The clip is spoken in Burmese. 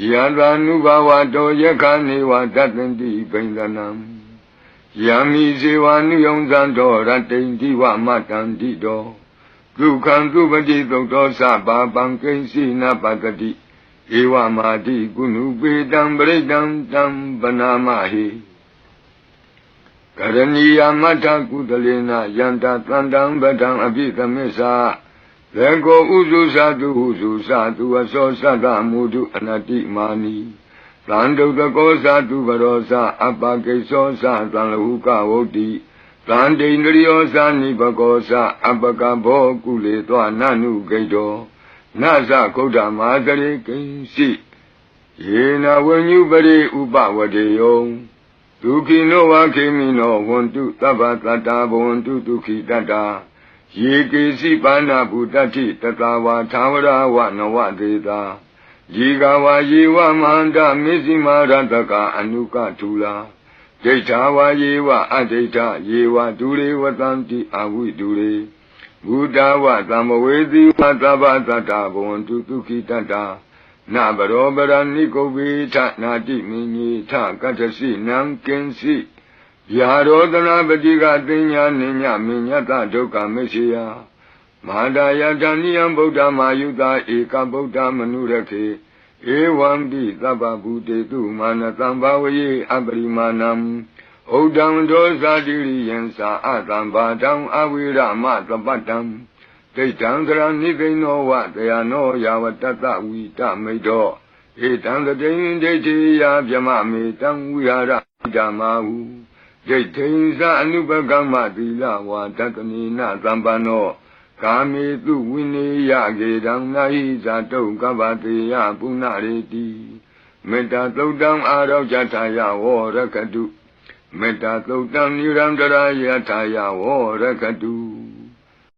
ယတာနုဘဝတောယခနေဝတတ္တန္တိပိန္ဒနံယမိဇေဝနုယုံဇံတော်ရတ္တိန္တိဝမတန္တိတောဒုက္ခံသူပတိသုတ်တော်သဘာပံကိဉ္စီနပတတိဧဝမာတိကုဏုပေတံပရိတံတံပနာမဟိကရဏီယမတ္ထကုသလေနယန္တသန္တံပဒံအပိသမစ္စာ လေကိုဥစုသတုဟုစုသတုအစောသတ္တမုဒုအနတိမာနီသံဒုတကောသတုပရောသအပကိသောသသံလဟုကဝုတ်တိသံဒိန္ဒရိယောသနိပကောသအပကဘောကုလေသောနနုဂိတောနသကုဋ္ဌမာတရေကိဉ္စီယေနဝဉ္ညုပရိဥပဝတေယောဒုက္ခိနောဝခေမိနောဝန္တုသဗ္ဗတတ္တာဘဝန္တုဒုက္ခိတတ္တာ ယေကေစီပါဏဗုတ္တိတတဝါသာဝရဝနဝတေတာယေကဝါယေဝမန္တမေဇိမာရတကအနုကထူလာဒိဋ္ဌာဝါယေဝအဒိဋ္ဌယေဝဒုရေဝတံတိအဝိဒုရေဘုဒ္ဓဝသမ္မဝေသီဝသဗ္ဗတတ္တာဘဝန္တုဒုက္ခိတတ္တာနဗရောပရဏိကုဗေထနာတိမင်းကြီးထကတ္တစီနံကင်စီ ယာရောတနာပတိကတင်ညာနိညာမညတဒုက္ခမရှိယမဟာဒယတဏိယံဗုဒ္ဓမာယုတာဧကဗုဒ္ဓမနုရခေဧဝံတိသဗ္ဗဗုတေတုမာနတံဘာဝယေအပရိမာဏံဩဒံဒောဇာတိရိယံသာအတံဘာတံအဝိရမသပတ္တံဒိဋ္ဌံသရဏိကိနောဝတယနောယာဝတ္တဝိတမိတ်တော်ဧတံတတိယဒိဋ္ဌိယဗျမမေတံဝိဟာရဓမ္မာဟု ဒိဋ္ဌိသအနုပကမ္မသီလဝါတတနိနသံပန္နောကာမေတုဝိနေယကေတံနာဟိဇာတုကပ္ပတေယပုဏ္ဏရေတိမေတ္တာသုတ်တံအာရောဇထာယဝရကတုမေတ္တာသုတ်တံနိရန္တရာယထာယဝရကတု